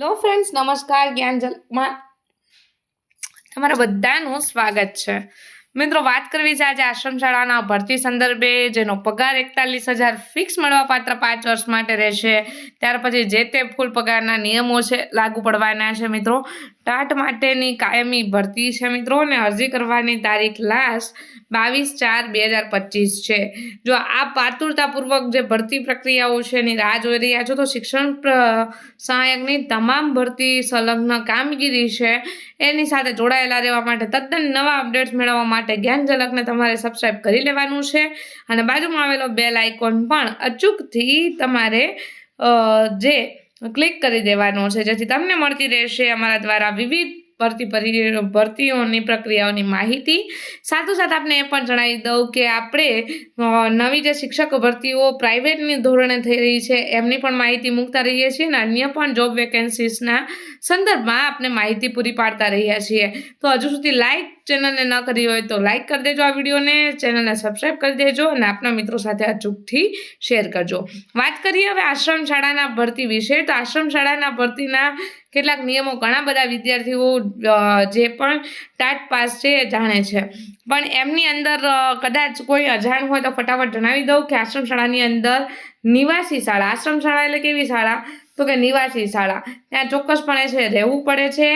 Hello friends નમસ્કાર જ્ઞાનજલમાં તમારા બધાનું સ્વાગત છે. મિત્રો, વાત કરવી છે આજે આશ્રમ શાળાના ભરતી સંદર્ભે, જેનો પગાર એકતાલીસ હજાર ફિક્સ મળવાપાત્ર પાંચ વર્ષ માટે રહેશે. ત્યાર પછી જે તે ફૂલ પગારના નિયમો છે, લાગુ પડવાના છે, મિત્રો. ટાટ માટેની કાયમી ભરતી છે મિત્રો અને અરજી કરવાની તારીખ લાસ્ટ બાવીસ ચાર બે હજાર પચીસ છે. જો આ પાતુરતાપૂર્વક જે ભરતી પ્રક્રિયાઓ છે એની રાહ જોઈ રહ્યા છો તો શિક્ષણ સહાયકની તમામ ભરતી સંલગ્ન કામગીરી છે. એની સાથે જોડાયેલા રહેવા માટે તદ્દન નવા અપડેટ્સ મેળવવા માટે જ્ઞાન ઝલકને તમારે સબસ્ક્રાઇબ કરી લેવાનું છે અને બાજુમાં આવેલો બેલ આઇકોન પણ અચૂકથી તમારે જે ક્લિક કરી દેવાનો છે જેથી તમને મળતી રહેશે અમારા દ્વારા વિવિધ ભરતી ભરતીઓની પ્રક્રિયાઓની માહિતી. સાથોસાથ આપને એ પણ જણાવી દઉં કે આપણે નવી જે શિક્ષક ભરતીઓ પ્રાઇવેટની ધોરણે થઈ રહી છે, એમની પણ માહિતી મૂકતા રહીએ છીએ અને અન્ય પણ જોબ વેકેન્સીસના સંદર્ભમાં આપને માહિતી પૂરી પાડતા રહ્યા છીએ. તો હજુ સુધી લાઇક ચેનલને ન કરી હોય તો લાઇક કરી દેજો આ વિડીયોને, ચેનલને સબસ્ક્રાઇબ કરી દેજો અને આપના મિત્રો સાથે અચૂકથી શેર કરજો. વાત કરીએ હવે આશ્રમ શાળાના ભરતી વિશે. તો આશ્રમ શાળાના ભરતીના કેટલાક નિયમો ઘણા બધા વિદ્યાર્થીઓ જે પણ ટાટ પાસ છે એ જાણે છે. પણ એમની અંદર કદાચ કોઈ અજાણ હોય તો ફટાફટ જણાવી દઉં કે આશ્રમ શાળાની અંદર નિવાસી શાળા આશ્રમ શાળા એટલે કેવી શાળા? તો કે નિવાસી શાળા. ત્યાં ચોક્કસપણે છે, રહેવું પડે છે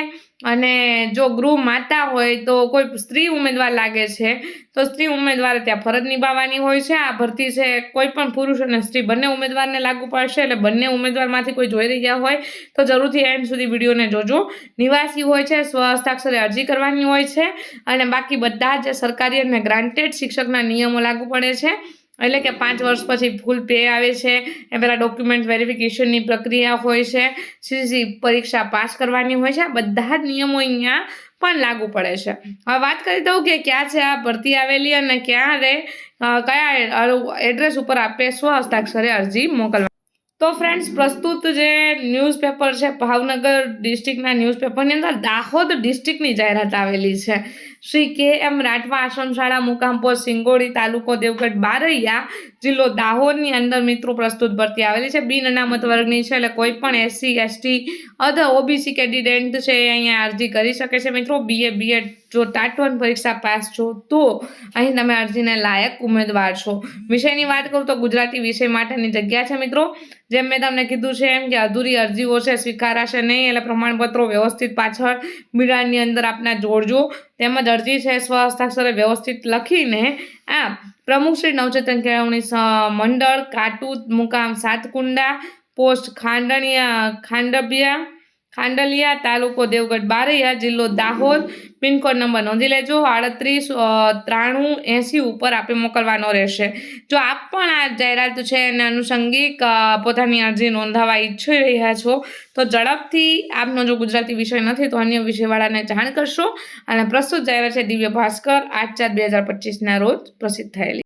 અને જો ગૃહ માતા હોય તો કોઈ સ્ત્રી ઉમેદવાર લાગે છે, તો સ્ત્રી ઉમેદવારે ત્યાં ફરજ નિભાવવાની હોય છે. આ ભરતી છે, કોઈ પણ પુરુષ અને સ્ત્રી બંને ઉમેદવારને લાગુ પડશે એટલે બંને ઉમેદવારમાંથી કોઈ જોઈ રહ્યા હોય તો જરૂરથી એન્ડ સુધી વિડીયોને જોજો. નિવાસી હોય છે, સ્વ હસ્તાક્ષરે અરજી કરવાની હોય છે અને બાકી બધા જ સરકારી અને ગ્રાન્ટેડ શિક્ષકના નિયમો લાગુ પડે છે. એટલે કે પાંચ વર્ષ પછી ફૂલ પે આવે છે, એ પહેલાં ડોક્યુમેન્ટ વેરિફિકેશનની પ્રક્રિયા હોય છે સીસી પરીક્ષા પાસ કરવાની હોય છે, આ બધા જ નિયમો અહીંયા પણ લાગુ પડે છે. હવે વાત કરી દઉં કે ક્યાં છે આ ભરતી આવેલી અને ક્યારે કયા એડ્રેસ ઉપર આપે સ્વ હસ્તાક્ષરે અરજી મોકલવા. તો ફ્રેન્ડ્સ પ્રસ્તુત જે ન્યૂઝપેપર છે, ભાવનગર ડિસ્ટ્રિક્ટના ન્યૂઝપેપરની અંદર દાહોદ ડિસ્ટ્રિક્ટની જાહેરાત આવેલી છે. શ્રી કે એમ રાઠવા આશ્રમશાળા મુકામ સિંગોડી તાલુકો દેવગઢ બારૈયા જિલ્લો દાહોદની અંદર મિત્રો પ્રસ્તુત ભરતી આવેલી છે. બિન અનામત વર્ગની છે એટલે કોઈ પણ SC, ST other OBC candidate છે અહીંયા અરજી કરી શકે છે. મિત્રો બીએ બીએડ જો ટાટ વન પરીક્ષા પાસ છો તો અહીં તમે અરજીને લાયક ઉમેદવાર છો. વિષયની વાત કરું તો ગુજરાતી વિષય માટેની જગ્યા છે મિત્રો. જેમ મેં તમને કીધું છે એમ કે અધૂરી અરજીઓ છે, સ્વીકારાશે નહીં એટલે પ્રમાણપત્રો વ્યવસ્થિત પાછળ બિડાણની અંદર આપના જોડજો. તેમજ અરજી છે સ્વહસ્તાક્ષરે વ્યવસ્થિત લખીને આ પ્રમુખ શ્રી નવચેતન કેળવણી મંડળ કાટુ મુકામ સાતકુંડા, પોસ્ટ ખાંડણિયા, ખાંડબિયા ખાંડલિયા તાલુકો દેવગઢ બારૈયા જિલ્લો દાહોદ. પિનકોડ નંબર નોંધી લેજો. આડત્રીસ ત્રાણું, એંસી ઉપર આપે મોકલવાનો રહેશે. જો આપ પણ આ જાહેરાત છે એને આનુષંગિક પોતાની અરજી નોંધાવવા ઈચ્છી રહ્યા છો, તો ઝડપથી આપનો જો ગુજરાતી વિષય નથી, તો અન્ય વિષયવાળાને જાણ કરશો. અને પ્રસ્તુત જાહેરાત છે દિવ્ય ભાસ્કર આઠ ચાર બે હજાર પચીસના રોજ પ્રસિદ્ધ થયેલી.